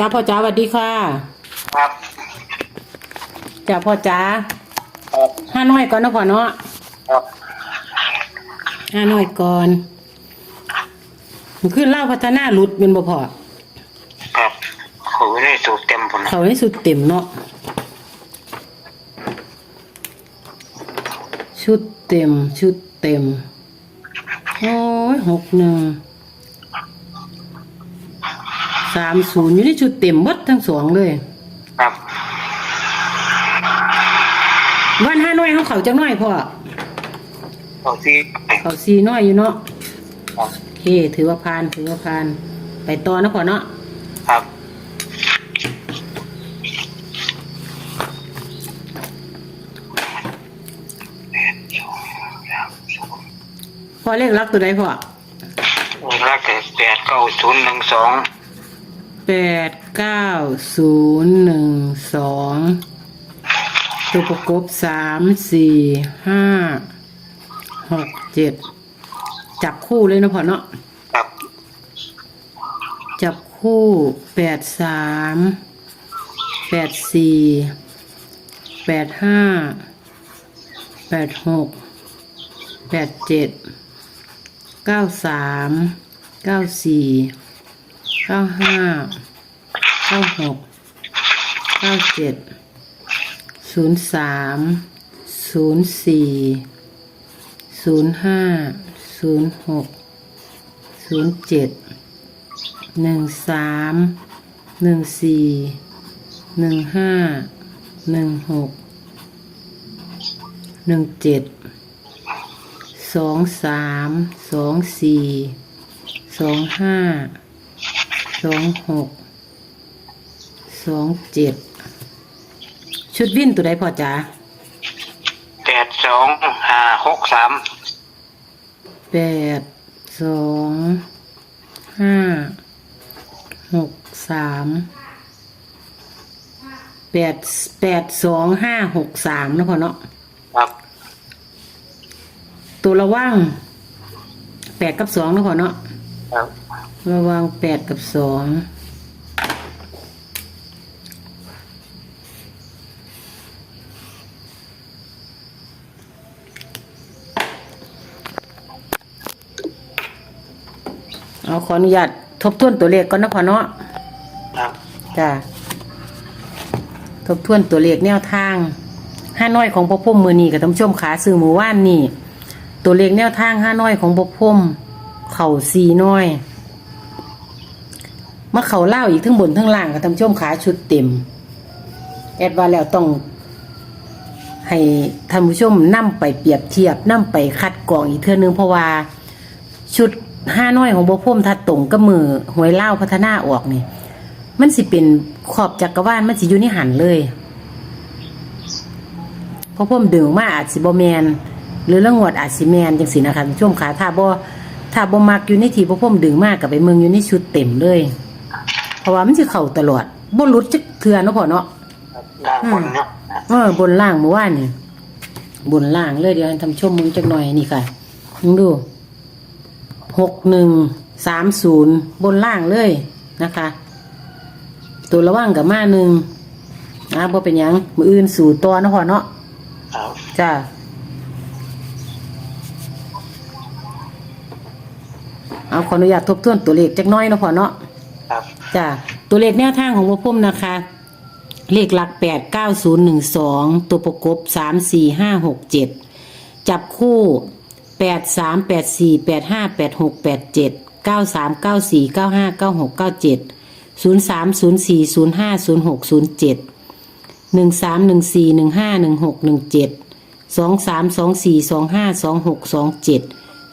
จ้าพ่อจ้าสวัสดีค่ะครับจ้าพ่อจ้าครับห้าน้อยก่อนเนาะพ่อเนาะครับห้าน้อยก่อนมันขึ้นเล่าพัฒนาหลุดเป็นบ่พอครับเขาไม่ได้สูตรเต็มผมนะเขาให้สุดเต็มเนาะชุดเต็มชุดเต็มโอ้ยหกหนึ่ง สามศูนย์อยู่ในชุดเต็มหมดทั้งสองเลย ครับวันห้าน้อยเขาเขาจังน้อยพ่อเขาที่เขาซีน้อยอยู่เนาะครับโอเค ถือว่าพานถือว่าพาน ไปต่อนะพ่อเนาะครับพ่อเลขรักตัวใดพ่อ รักแต่แปดเก้าศูนย์หนึ่งสอง แปดเก้าศูนย์หนึ่งสองตัวประกบสามสี่ห้าหกเจ็ดจับคู่เลยนะพ่อเนาะครับจับคู่แปดสามแปดสี่แปดห้าแปดหกแปดเจ็ดเก้าสามเก้าสี่ เก้าห้าเก้าหกเก้าเจ็ดศูนย์สามศูนย์สี่ศูนย์ห้าศูนย์หกศูนย์เจ็ดหนึ่งสามหนึ่งสี่หนึ่งห้าหนึ่งหกหนึ่งเจ็ดสองสามสองสี่สองห้า สองหกสองเจ็ดชุดวิ่นตัวใดพอจ๋าแปดสองห้าหกสามแปดสองห้าหกสามแปดแปดสองห้าหกสามนะพ่อเนาะครับตัวระว่างแปดกับสองนะพ่อเนาะ ครับระวังแปดกับสองเอาขออนุญาตทบทวนตัวเลขก่อนนะพ่อเนาะครับจ้ะทบทวนตัวเลขแนวทางห้าน้อยของพ่อพุ่มมือนี้กับท่านผู้ชมขาซื้อหมู่ว่านนี่ ตัวเลขแนวทางห้าน้อยของพ่อพุ่ม เข่าสีน้อยมาเข่าเล่าอีกทั้งบนทั้งล่างกับท่านผู้ชมขาชุดเต็ม แอดว่าแล้วต้อง ให้ท่านผู้ชมนั่มไปเปรียบเทียบนั่มไปคัดกรองอีกเทื่อนึงเพราะว่าชุดห้าน้อยของพ่อพุ่มถ้าตรงก็มือหวยเล่าพัฒนาออกนี่มันสิเป็นขอบจักกรวาลมันสิอยู่ในหันเลยเพราะผมดึงมาอาจสิบ่แมนหรือละงวดอาจสิแมนจังสินะคะช่วงขาถ้าบ่ ถ้าบ่มักอยู่ในที่พวกผมดึงมากกับไปเมืองอยู่ในชุดเต็มเลย เพราะว่ามันสิเข้าตลอดบ่หลุดจักเทื่อเนาะพ่อเนาะด้านบนเนาะเออบนล่างเมื่อวานนี่บนล่างเลยเดี๋ยวให้ทำชมมึงจักหน่อยนี่ค่ะมึงดูหกหนึ่งสามศูนย์บนล่างเลยนะคะ ตัวระว่างกับมาหนึ่งนะพอเป็นหยังมืออื่นสู่ตัวเนาะพ่อเนาะครับจ้า เอาขออนุญาตทบทวนตัวเลขจักหน้อยเนาะพ่อเนาะครับจ้ะตัวเลขแนวทางของพวกพุ่มนะคะ เลขหลักแปดเก้าศูนย์หนึ่งสองตัวประกบสามสี่ห้าหกเจ็ดจับคู่แปดสามแปดสี่แปดห้าแปดหกแปดเจ็ดเก้าสามเก้าสี่เก้าห้าเก้าหกเก้าเจ็ดศูนย์สามศูนย์สี่ศูนย์ห้าศูนย์หกศูนย์เจ็ดหนึ่งสามหนึ่งสี่หนึ่งห้าหนึ่งหกหนึ่งเจ็ดสองสามสองสี่สองห้าสองหกสองเจ็ด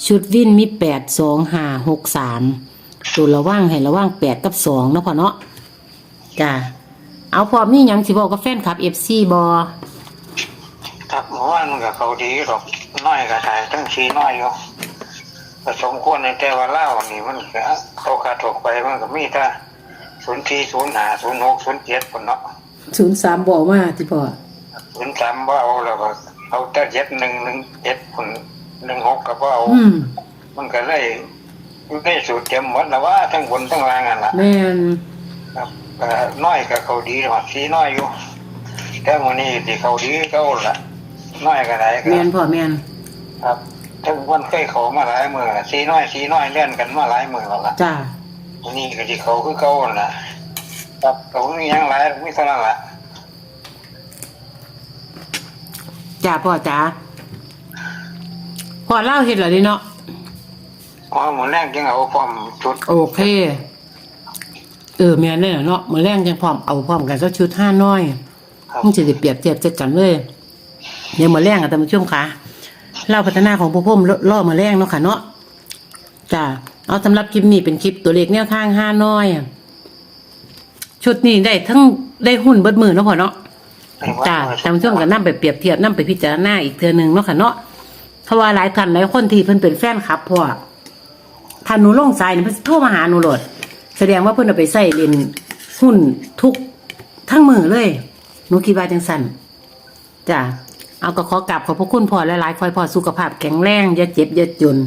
ชุดวินมีแปดสองห้าหกสามตัวระว่างให้ระว่างแปดกับสองเนาะพ่อเนาะจ้าเอาพร้อมนี่ยังสิบอกกับแฟนคลับเอฟซีบอครับเมื่อวานมันกับเขาดีหรอกน้อยก็ถ่ายทั้งชีน้อยอยู่ผสมควรในแต่ว่าเล่านี่มันก็เขาขาดถกไปมันก็มีแต่ศูนย์ที่ศูนย์หาศูนย์หกศูนย์เจ็ดคนเนาะศูนย์สามบอกว่าที่พ่อศูนย์สามว่าเอาแล้วก็เอาแต่เจ็ดหนึ่งหนึ่งเจ็ดคน หนึ่งหกก็บ่เอาอืมมันก็เลยได้สูตรเต็มหมดแล้วว่าทั้งบนทั้งล่างอะล่ะแม่นครับก็น้อยกับเขาดีหรอกสีน้อยอยู่ แต่วันนี้ที่เขาดีเขาละน้อยก็ได้ก็แมนพ่อแมนครับถึงวันเคยเขามาหลายมือละสีน้อยสีน้อยเล่นกันมาหลายมือแล้วล่ะ จ้าวันนี้ก็ที่เขาคือเขาล่ะครับเขามีหยังหลายมีเท่านั้นล่ะจ้าพ่อจ้า พ่อเล่าเห็ดเหรอดิเนาะเพราะหมูแรงจึงเอาความชุดโอเค เออแม่นเลยเนาะมือแรงจังพร้อมเอาพร้อมกันก็ชุดห้าน้อยครับมันจะได้เปรียบเทียบจัดกันเลยเดี๋ยวมือแรงกับท่านผู้ชมค่ะเล่าพัฒนาของผู้พ่มล่อมือแรงเนาะค่ะเนาะจ้าเอาสำหรับคลิปนี้เป็นคลิปตัวเลขแนวทางห้าน้อยอะชุดนี้ได้ทั้งได้หุ้นเบิดมือเนาะพ่อเนาะจ้าท่านผู้ชมก็นํไปเปรียบเทียบนํไปพิจารณาอีกเทื่อหนึงเนาะค่ะเนาะ เพราะว่าหลายท่านหลายคนที่เพิ่นเป็นแฟนคลับพ่อถ้าหนูลงสายนี่เพิ่นโทรมาหาหนูโหลด แสดงว่าเพิ่นเอาไปใส่เล่นหุ้นทุกทั้งมือเลย หนูคิดว่าจังซั่นจ้าเอาก็ขอกลับขอบพระคุณพ่อหลายๆคอยพ่อสุขภาพแข็งแรงอย่าเจ็บอย่าจน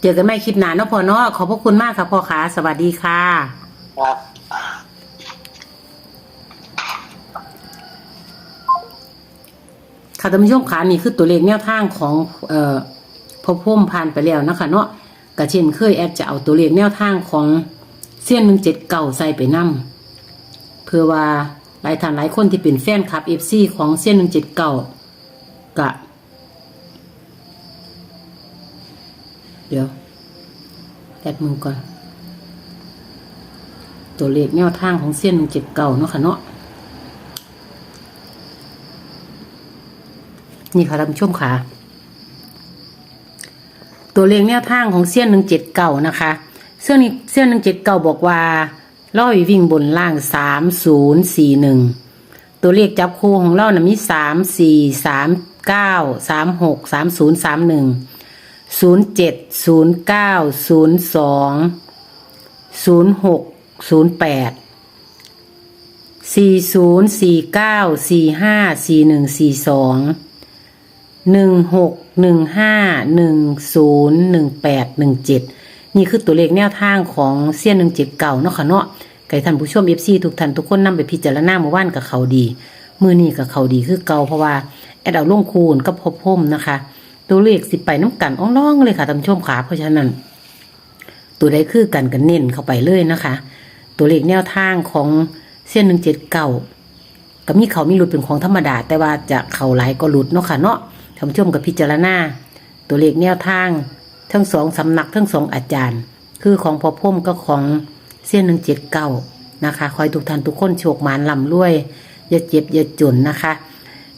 เจอกันใหม่คลิปหน้าเนาะพ่อเนาะขอบพระคุณมากค่ะพ่อขาสวัสดีค่ะ ครับ ค่ะท่านผู้ชมขานี่คือตัวเลขแนวทางของเอ่อพอพุ่มผ่านไปแล้วนะคะเนาะกระเช่นเคยแอดจะเอาตัวเลขแนวทางของเส้นหนึ่งเจ็ดเก่าใส่ไปนํเพื่อว่าหลายท่านหลายคนที่เป็นแฟนคลับเอฟซีของเส้นหนึ่งเจ็ดเก่ากะ เดี๋ยวแอดมึงก่อน ตัวเลขแนวทางของเส้นหนึ่งเจ็ดเก่าเนาะค่ะเนาะ นี่ค่ะท่านผู้ชมค่ะ ตัวเลขแนวทางของเสี้ยนหนึ่งเจ็ดเก่านะคะเสี้ยนนี้เสี้ยนหนึ่งเจ็ดเก่าบอกว่าล่อยวิ่งบนล่างสามศูนย์สี่หนึ่งตัวเลขจับคู่ของเรานะมีสามสี่สามเก้าสามหกสามศูนย์สามหนึ่งศูนย์เจ็ดศูนย์เก้าศูนย์สองศูนย์หกศูนย์แปดสี่ศูนย์สี่เก้าสี่ห้าสี่หนึ่งสี่สอง หนึ่งหกหนึ่งห้าหนึ่งศูนย์หนึ่งแปดหนึ่งเจ็ดนี่คือตัวเลขแนวทางของเสี้ยนหนึ่งเจ็ดเก่าเนาะค่ะเนาะไก่ท่านผู้ชมเอฟซีทุกท่านทุกคนนำไปพิจารณาเมื่อวานกับเขาดีมือนี่กับเขาดีคือเก่าเพราะว่าแอดเอาลงคูณก็พบพมนะคะ ตัวเลขสิไปน้ำกันอ่องร้องเลยค่ะท่านผู้ชมขาเพราะฉะนั้น ตัวใดคือกันกันเน้นเข้าไปเลยนะคะ ตัวเลขแนวทางของเส้นหนึ่งเจ็ดเก่าก็มีเขามีหลุดเป็นของธรรมดา แต่ว่าจะเข่าหลก็หลุดเนาะค่ะเนาะ ท่านชมกับพิจารณาตัวเลขแนวทาง ทั้งสองสำนักทั้งสองอาจารย์ คือของพอพุ่มก็ของเส้นหนึ่งเจ็ดเก้านะคะ คอยทุกท่านทุกคนโชคหมานลำรวย อย่าเจ็บอย่าจนนะคะ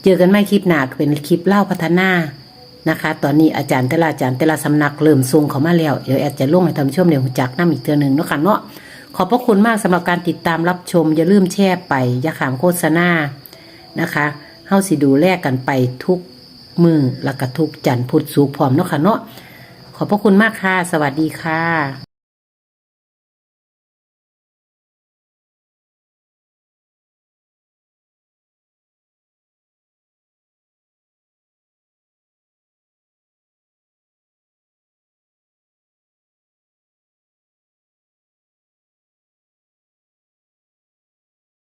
เจอกันไม่คลิปหนาเป็นคลิปเล่าพัฒนานะคะ ตอนนี้อาจารย์แต่ละอาจารย์แต่ละสำนักเริ่มทรงเขามาแล้วเดี๋ยวแอดจะลงให้ท่านผู้ชมเดี๋ยวจักน้ำอีกเทือหนึ่งเนาะค่ะเนาะขอบพระคุณมากสำหรับการติดตามรับชม อย่าลืมแชร์ไป อย่าขามโฆษณานะคะเฮาสิดูแลกันไปทุก มือแล้วก็ทุกจันทร์พุธสุขพร้อมเนาะค่ะเนาะขอบพระคุณมากค่ะ สวัสดีค่ะ